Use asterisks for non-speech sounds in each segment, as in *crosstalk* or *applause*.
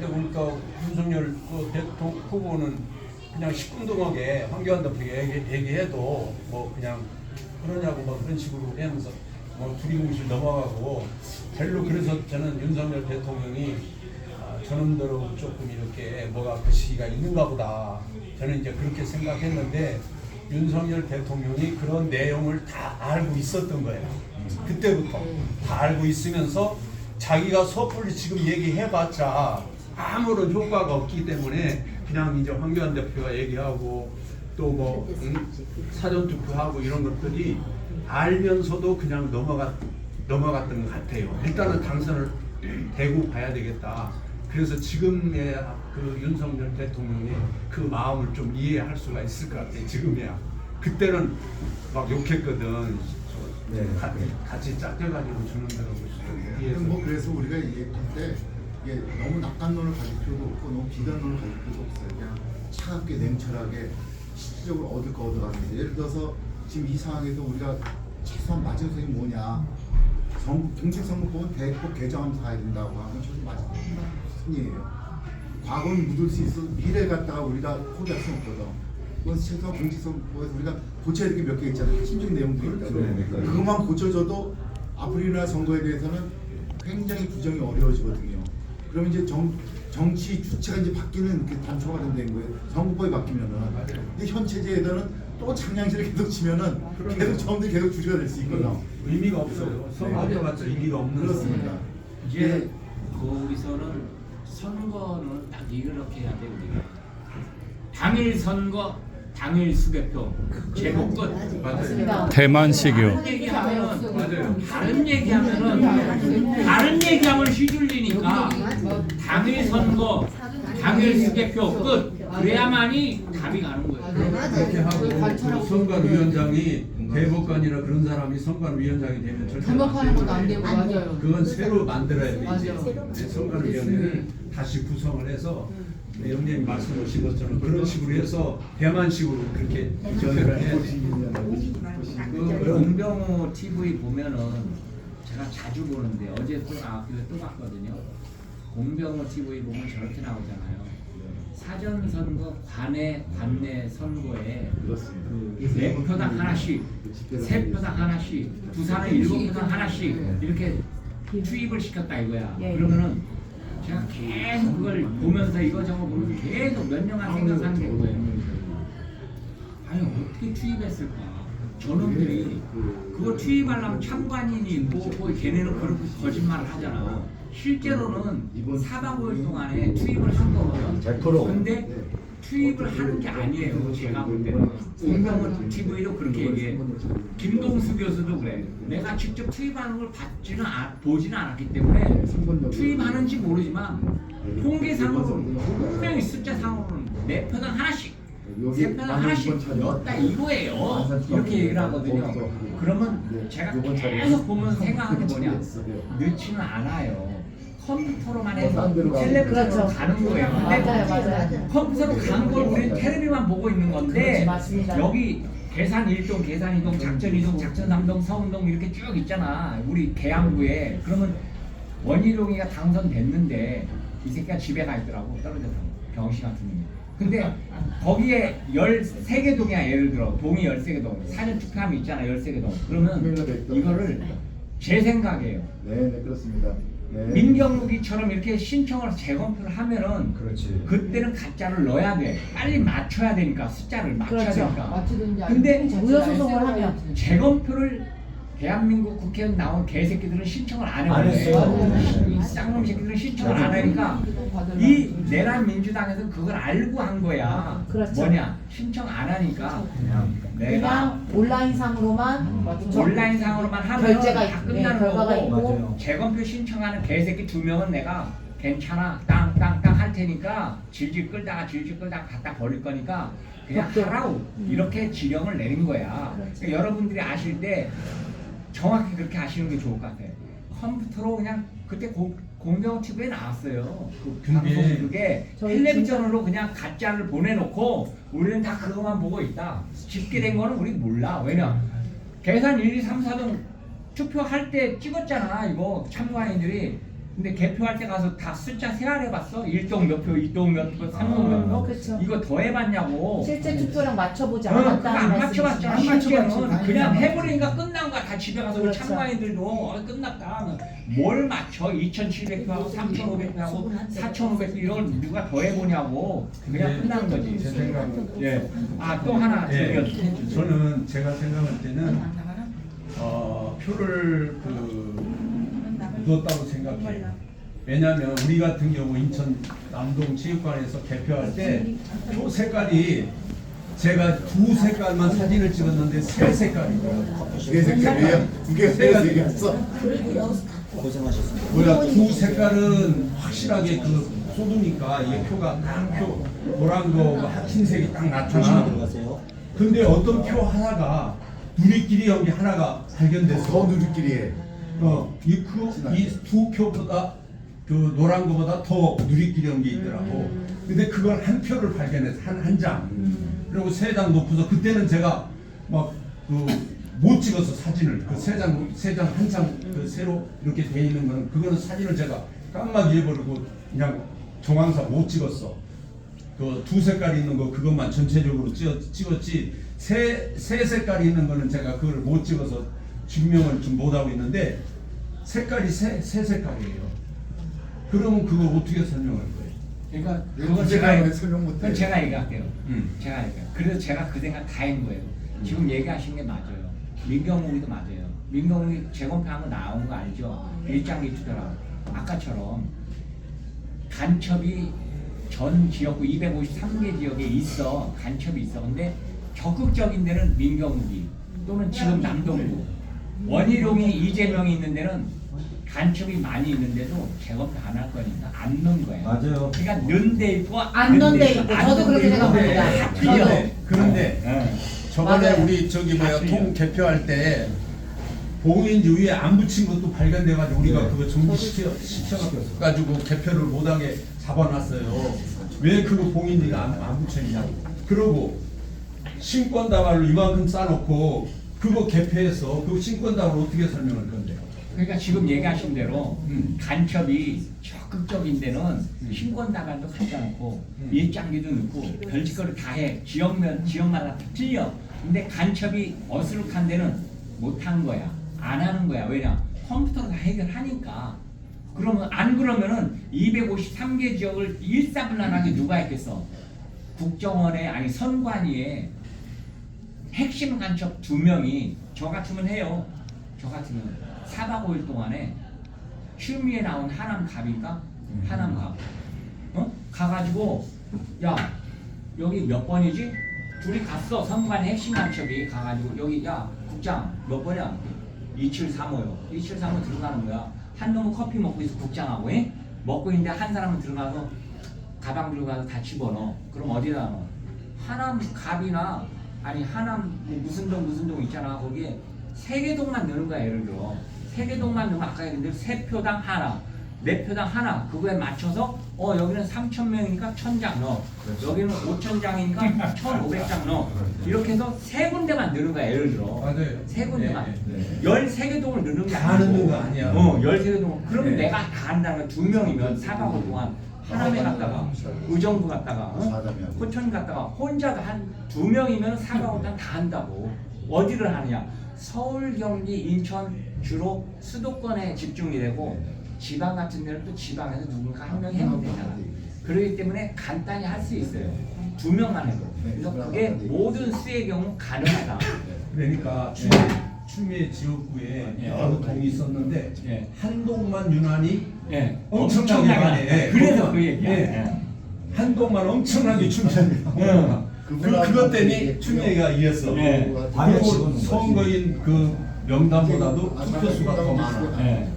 보니까 윤석열 그 대통령 후보는 그냥 시큰둥하게 황교안 대표에게 얘기, 얘기해도 뭐 그냥 그러냐고 뭐 그런 식으로 하면서 뭐 두리뭉실 넘어가고 별로 그래서 저는 윤석열 대통령이 아, 저놈대로 조금 이렇게 뭐가 그 시기가 있는가 보다 저는 이제 그렇게 생각했는데 윤석열 대통령이 그런 내용을 다 알고 있었던 거예요. 그때부터 다 알고 있으면서 자기가 섣불리 지금 얘기해봤자 아무런 효과가 없기 때문에 그냥 이제 황교안 대표가 얘기하고 또 뭐 사전 투표하고 이런 것들이 알면서도 그냥 넘어갔 넘어갔던 것 같아요. 일단은 당선을 대고 봐야 되겠다. 그래서 지금의 그 윤석열 대통령의 그 마음을 좀 이해할 수가 있을 것 같아요. 지금이야. 그때는 막 욕했거든. 네. 가- 같이 짝져가지고 주는 대로 이해해서. 뭐 그래서 우리가 얘기할 때 이게 너무 낙관론을 가질 필요도 없고 너무 비관론을 가질 필요도 없어요. 그냥 차갑게 냉철하게 실질적으로 얻을 거 얻어가는 게 예를 들어서 지금 이 상황에서 우리가 최소한 마지노선이 뭐냐 정, 공직 선거법은 대폭 개정하면서 가야 된다고 하면 저는 맞은 선이에요. 과거는 묻을 수 있어 미래 갖다가 우리가 포기할 수 없거든. 그건 최소한 공직 선거에서 우리가 고쳐야 될 게 몇 개 있잖아요. 핵심적인 내용들이 그렇죠. 있거든. 그것만 고쳐줘도 앞으로 일어날 선거에 대해서는 굉장히 규정이 어려워지거든요. 그러면 이제 정, 정치 주체가 이제 바뀌는 그 단초가 된다는 거예요. 선거법이 바뀌면은. 근데 현 체제에서는 또 장량실을 계속 치면은 계속 처음부터 계속 주체가 될 수 있거든. 의미가 없어요. 선거해봤자 의미가 없는 그렇습니다. 거예요. 이제 거기서는 선거는 딱 이렇게 해야 돼 우리가 당일 선거 당일 수개표 제목 끝 맞아요. 대만식이요. 다른 얘기하면 맞아요. 다른 얘기하면은 다른 얘기하면 휘둘리니까 당일 선거 당일 수개표 끝 그래야만이 답이 가는 거예요. 그렇게 하고 그 선관위원장이 대법관이나 그런 사람이 선관위원장이 되면 절대 안 것도 안 돼요. 되고 맞아요. 그건 새로 만들어야 되지. 맞아요. 네, 선관위원회를 다시 구성을 해서 네, 영님이 말씀하신 것처럼 그런 식으로 해서 대만식으로 그렇게 돼. 그 공병호 TV 보면은 제가 자주 보는데 어제 또 아, 그또 봤거든요. 공병호 TV 보면 저렇게 나오잖아요. 사전 선거, 관내 관내 선거에 그렇습니다. 그네 표당 하나씩, 세 표당 하나씩, 부산은 일곱 표당 하나씩 이렇게 투입을 시켰다 이거야. 그러면은 제가 계속 그걸 보면서 이거 저거 보면서 계속 몇 년간 생각하는 게 뭐예요? 아니 어떻게 투입했을까? 저놈들이 그거 투입하려면 참관인이 뭐, 뭐 걔네는 그렇게 거짓말을 하잖아. 실제로는 4박 5일 동안에 투입을 한 거거든. 100%. 근데 투입을 하는 게 아니에요. 제가 볼 때는. 공병호 TV도 그렇게 얘기해. 김동수 교수도 그래. 내가 직접 투입하는 걸 받지는 않, 보지는 않았기 때문에 투입하는지 모르지만 통계상으로 분명히 숫자상으로는 네 표당 하나씩 세 표당 하나씩 넣었다 이거예요. 이렇게 얘기를 하거든요. 그러면 제가 계속 보면 생각하는 게 뭐냐? 넣지는 않아요. 컴퓨터로만 해서 텔레비전으로 가는 거예요. 근데 맞아요, 맞아요. 컴퓨터로 간 걸 우리는 텔레비만 보고 있는 건데 그렇지, 맞습니다. 여기 계산 1동, 계산 2동, 작전 2동, 작전 3동, 서운동 이렇게 쭉 있잖아. 우리 계양구에. 그러면 원희룡이가 당선됐는데 이 새끼가 집에 가 있더라고. 떨어져서. 병신 같은 놈이. 근데 거기에 13개 동이야 예를 들어 동이 13개 동 사전 투표함이 있잖아 13개 동 그러면 이거를 제 생각이에요 네, 네 그렇습니다. 네. 민경무기처럼 이렇게 신청을 재검표를 하면은 그렇지. 그때는 가짜를 넣어야 돼. 빨리 맞춰야 되니까 숫자를 맞춰야 그렇죠. 되니까. 맞추든지 근데 아니면 무효 소송을 하면. 재검표를 대한민국 국회의원 나온 개새끼들은 신청을 안안 해요. 했어요. 이 쌍놈 새끼들은 신청을 안 하니까 이 내란 민주당에서 그걸 알고 한 거야. 그렇죠. 뭐냐 신청 안 하니까 내가 그냥 온라인상으로만 맞죠? 온라인상으로만 하면 결제가 다 있- 끝나는 네, 결과가 거고 있고. 재검표 신청하는 개새끼 두 명은 내가 괜찮아 땅땅땅 할 테니까 질질 끌다가 질질 끌다가 갖다 버릴 거니까 그냥 그렇죠. 하라고 이렇게 지령을 내린 거야 그러니까 여러분들이 아실 때 정확히 그렇게 아시는 게 좋을 것 같아요. 컴퓨터로 그냥 그때 공, 공병 TV에 나왔어요. 그 근데 방송 그게 텔레비전으로 그냥 가짜를 보내놓고 우리는 다 그것만 보고 있다. 집계된 거는 우리 몰라. 왜냐? 계산 1, 2, 3, 4등 투표할 때 찍었잖아 이거. 참관인들이 근데 개표할 때 가서 다 숫자 세알해봤어? 1동 몇 표, 2동 몇 표, 3동 몇 표? 그쵸. 이거 더 해봤냐고. 실제 투표랑 맞춰보지 어, 그거 않았다는 안 말씀이시죠? 맞춰봤잖아. 안 당연히 그냥 안 해버리니까 끝난 거야. 다 집에 가서 우리 그렇죠. 참가인들도 어, 끝났다. 뭘 맞춰? 2,700표 하고 3,500표 하고 4,500표 이걸 누가 더 해보냐고. 그냥 근데 끝난 거지. 제 생각은 예. 아 또 하나 예, 저는 제가 생각할 때는 어, 표를 그 묻었다고 생각해요. 왜냐하면 우리 같은 경우 인천 남동 체육관에서 개표할 때표 색깔이 제가 두 색깔만 사진을 찍었는데 세 색깔이에요. 두개 색깔이에요. 두개 색깔이었어. 고생하셨습니다. 뭐야 두 색깔은 확실하게 그 쏟으니까 이 표가 딱표 노란 거 흰색이 딱 조심히 나타나. 들어가세요. 근데 어떤 표 하나가 누리끼리 연게 하나가 발견됐어. 더 누리끼리 해. 어, 이두 표보다 그 노란 거보다 더 누리끼리 연게 있더라고. 근데 그걸 한 표를 발견해서 한 한 장. 그리고 세장 높아서 그때는 제가 막 그 못 찍어서 사진을 그 세 장 세 장 한장 그 새로 이렇게 돼 있는 거는 그거는 사진을 제가 깜빡 잊어버리고 그냥 정황상 못 찍었어. 그 두 색깔이 있는 거 그것만 전체적으로 찍었, 찍었지 세, 세 색깔이 있는 거는 제가 그걸 못 찍어서 증명을 좀 못하고 있는데 색깔이 세, 세 색깔이에요. 그러면 그걸 어떻게 설명할 거예요? 그러니까 이거 그건 제가 왜 설명 못해? 그건 제가 얘기할게요. 음. 제가 얘기해요. 그래서 제가 그 생각 다 한 거예요. 지금 얘기하신 게 맞아요. 민경욱이도 맞아요. 민경욱이 재검표한 거 나온 거 알죠? 일장기 투표랑 아까처럼 간첩이 전 지역구 253개 지역에 있어 간첩이 있어. 근데 적극적인 데는 민경욱이 또는 지금 남동구 원희룡이 이재명이 있는 데는 간첩이 많이 있는데도 재검표 안할 거니까 안 넣은 거예요. 맞아요. 그러니까 넣은 데 있고 안 넣은 데 있고. 안 저도 넣은 그렇게 있고. 생각합니다. 다. 틀려. 그런데, 그런데 예. 저번에 맞아요. 우리 저기 뭐야. 통 개표할 때 봉인지 위에 안 붙인 것도 발견돼가지고 우리가 네. 그거 정지시켜 시켜가지고 개표를 못하게 잡아놨어요. 왜 그거 봉인지가 안, 안 붙였냐고. 그러고 신권 다발로 이만큼 싸놓고 그거 개표해서 그 신권다발 어떻게 설명할 건데요? 그러니까 지금 얘기하신 대로 음. 간첩이 적극적인 데는 신권 다발도 갖다 놓고 음. 일장기도 넣고 별짓거리 다 해. 지역면 지역마다 다 틀려. 근데 간첩이 어스룩한 데는 못한 거야. 안 하는 거야. 왜냐? 컴퓨터로 다 해결하니까. 그러면 안 그러면은 253개 지역을 일사불란하게 누가 했겠어? 국정원에 아니 선관위에 핵심 간첩 두 명이 저 같으면 해요. 저 같으면 4박 5일 동안에 취미에 나온 하남 갑인가? 하남 갑. 어? 가가지고 야 여기 몇 번이지? 둘이 갔어. 선관위 핵심 간첩이 가가지고 여기 야 국장 몇 번이야? 2735요. 2735 들어가는 거야. 한 놈은 커피 먹고 있어 국장하고 예? 먹고 있는데 한 사람은 들어가서 가방 들고 가서 다 집어넣어. 그럼 어디다 넣어? 하남 갑이나 아니 하남 뭐 무슨 동 무슨 동 있잖아. 거기에 세 개 동만 넣는 거야 예를 들어. 세 개 동만 넣으면 아까 얘기한 대로 세 표당 하나, 네 표당 하나. 그거에 맞춰서 어 여기는 3천 명이니까 천 장 넣어. 여기는 5천 장이니까 1,500장 넣어. 이렇게 해서 세 군데만 넣는 거야 예를 들어. 맞아요. 세 군데만. 네, 네. 열세 개 동을 넣는 게 다 아니고. 넣는 거 아니야. 어, 열세 개 동. 그럼 네. 내가 다 한다면 두 명이면 사박오 동안 하남에 갔다가 의정부 갔다가 어? 포천 갔다가 혼자가 한두 명이면 동안 다 한다고. 어디를 하느냐? 서울, 경기, 인천 주로 수도권에 집중이 되고 지방 같은 데는 또 지방에서 누군가 한 명이 해면 되잖아. 그렇기 때문에 간단히 할 수 있어요. 두 명만 해도. 그래서 그게 모든 수의 경우 가능하다. 그러니까 네. 추미애, 지역구에 예. 여러 동이 있었는데 예. 한 동만 유난히 예, 엄청나게 많이 해. 그래서. 그 얘기야. 예. 예. 한 동만 엄청나게 추미애가 예. 그, 그것 때문에 추미애가 이겼어. 예. 그리고. 선거인 그 명단보다도 투표 수가 더 많아. 예.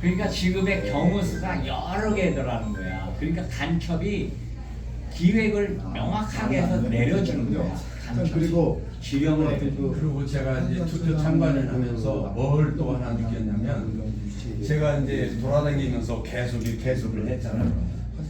그러니까 지금의 경우 수가 여러 개더라는 거야. 그러니까 간첩이 기획을 명확하게 해서 내려주는 거야. 그리고 지령을 그 그리고 제가 이제 투표 참관을 하면서 뭘 또 하나 느꼈냐면 제가 이제 돌아다니면서 계속 이 개수를 했잖아요.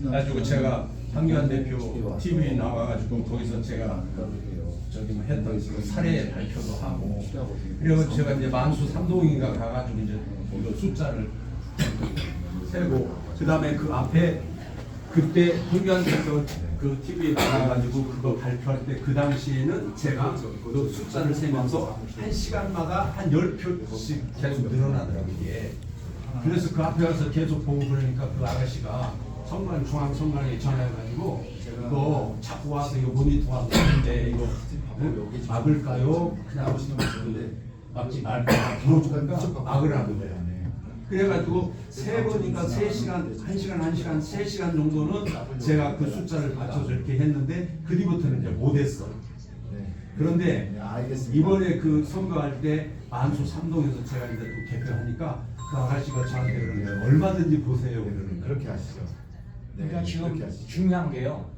그래가지고 제가 황교안 대표 TV 나와가지고 거기서 제가 저기 뭐 했던 그 사례 발표도 하고 그리고 제가 이제 만수 삼동인가 가가지고 이제 그 숫자를 세고 그 다음에 그 앞에 그때 홍교안께서 그 TV에 나와가지고 그거 발표할 때 그 당시에는 제가 그 숫자를 세면서 한 시간마다 한 열 표씩 계속 늘어나더라고요 이게. 그래서 그 앞에 가서 계속 보고 그러니까 그 아가씨가 성관 중앙 성관에 전화해가지고 그거 자꾸 와서 이거 모니터하고 있는데 이거 뭐 막을까요? 그냥 그 막지 들어줄까 막으라는 거예요. 그래가지고 세 번이니까 세 시간, 한 시간, 한 시간, 세 시간 정도는 제가 그 숫자를 맞춰서 이렇게 했는데 그 뒤부터는 이제 못했어. 그런데 네. 이번에 그 선거할 때 만수 삼동에서 제가 이제 또 개표하니까 그 아가씨가 저한테 그러는 거예요. 얼마든지 보세요. 그러는 거예요. 그렇게 하시죠. 네, 그러니까 지금. 중요한 게요.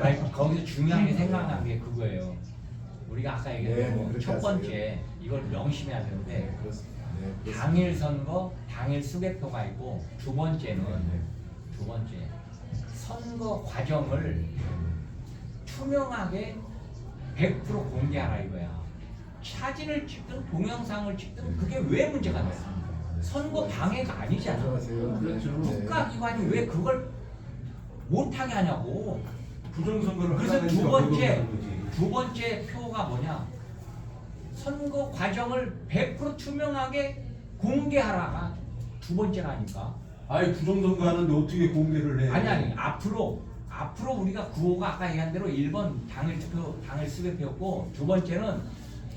아니, 거기서 중요한 게 생각난 게 그거예요. 우리가 아까 얘기한 네, 그렇게 첫 하세요. 번째 이걸 명심해야 되는데 네, 그렇습니다. 네. 당일 선거, 당일 수개표가 있고 두 번째는 네. 두 번째 선거 과정을 투명하게 100% 공개하라 이거야. 사진을 찍든 동영상을 찍든 그게 왜 문제가 돼? 선거 방해가 아니잖아. 그렇죠. 네. 국가기관이 왜 그걸 못하게 하냐고. 부정선거를 그래서 두 번째. 두 번째 표가 뭐냐? 선거 과정을 100% 투명하게 공개하라가 두 번째가 아닐까? 아니 부정선거 하는데 어떻게 공개를 해? 아니 아니 앞으로 앞으로 우리가 구호가 아까 얘기한 대로 1번 당일 투표 당일 수개표였고 두 번째는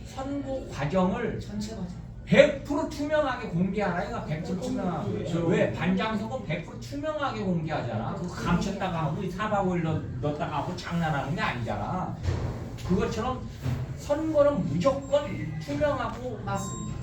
선거 과정을 전체 과정. 100% 투명하게 공개하라 이가 100% 투명하게 그렇죠. 왜 반장 선거 100% 투명하게 공개하잖아 그거 감췄다가 하고 사바오일 넣- 넣었다가 하고 장난하는 게 아니잖아 그것처럼 선거는 무조건 투명하고 맞습니다.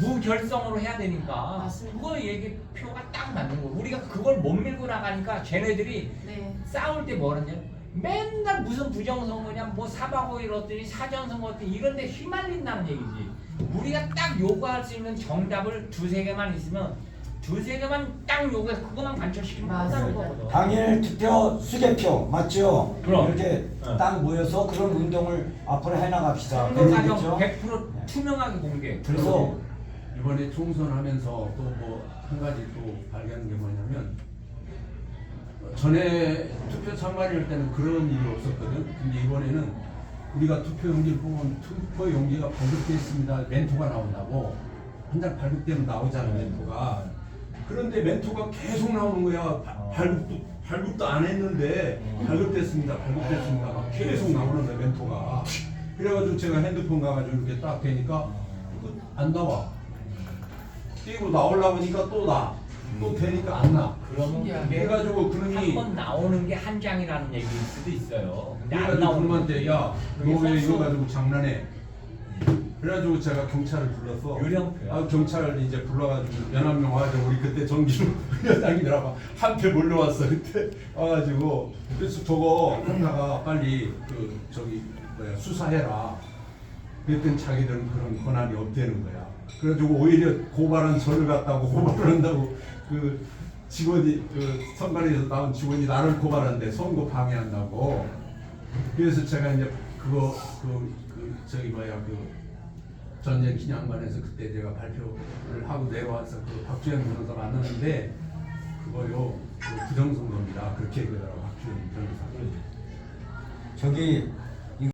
무결성으로 해야 되니까 맞습니다. 그거 얘기 표가 딱 맞는 거 우리가 그걸 못 밀고 나가니까 쟤네들이 네. 싸울 때 뭐랬냐 맨날 무슨 부정선거냐 뭐 사바고일 어떠니 사전선거 어떠니 이런 데 휘말린다는 얘기지 우리가 딱 요구할 수 있는 정답을 두세 개만 있으면 두세 개만 딱 요구해서 그것만 관철시키면 끝나는 맞습니다. 거거든 당일 투표 수개표 맞죠? 그럼. 이렇게 어. 딱 모여서 그런 운동을 앞으로 해나갑시다. 선거 과정 그렇죠? 100% 투명하게 공개 그래서 이번에 총선하면서 또 뭐 한 가지 또 발견한 게 뭐냐면 전에 투표 참관일 때는 그런 일이 없었거든. 근데 이번에는 우리가 투표 용지를 보면 투표 용지가 발급돼 있습니다. 멘토가 나온다고 한 장 발급되면 나오잖아 멘토가. 그런데 멘토가 계속 나오는 거야. 바- 발급도 발급도 안 했는데 발급됐습니다. 발급됐습니다. 막 계속 나오는 거야 멘토가. 그래가지고 제가 핸드폰 가가지고 이렇게 딱 되니까 안 나와. 뛰고 나오려고 하니까 또 나. 또 되니까 안 나. 그러면 그게 그래가지고 그놈이 한번 나오는 게 한 장이라는 얘기일 수도 있어요 근데 안 그래가지고 나오는 그놈한테 야, 너 왜 이거 가지고 장난해? 그래가지고 제가 경찰을 불러서 유령표야. 아 경찰 이제 불러가지고 연합명 와가지고 우리 그때 정기로 *laughs* 회장이라고 한패 몰려왔어 그때. 와가지고 그래서 저거 하다가 빨리 그 저기 뭐야 수사해라. 그랬더니 자기들은 그런 권한이 없다는 거야. 그래가지고 오히려 고발한 저를 갖다고 고발을 한다고 그 직원이 그 선관위에서 나온 직원이 나를 고발한대. 선거 방해한다고. 그래서 제가 이제 그거 그, 그 저기 뭐야 그 전쟁 기념관에서 그때 제가 발표를 하고 내려와서 그 박주현 변호사 만났는데 그거요 그 부정선거입니다. 그렇게 얘기하더라고 박주현 변호사 저기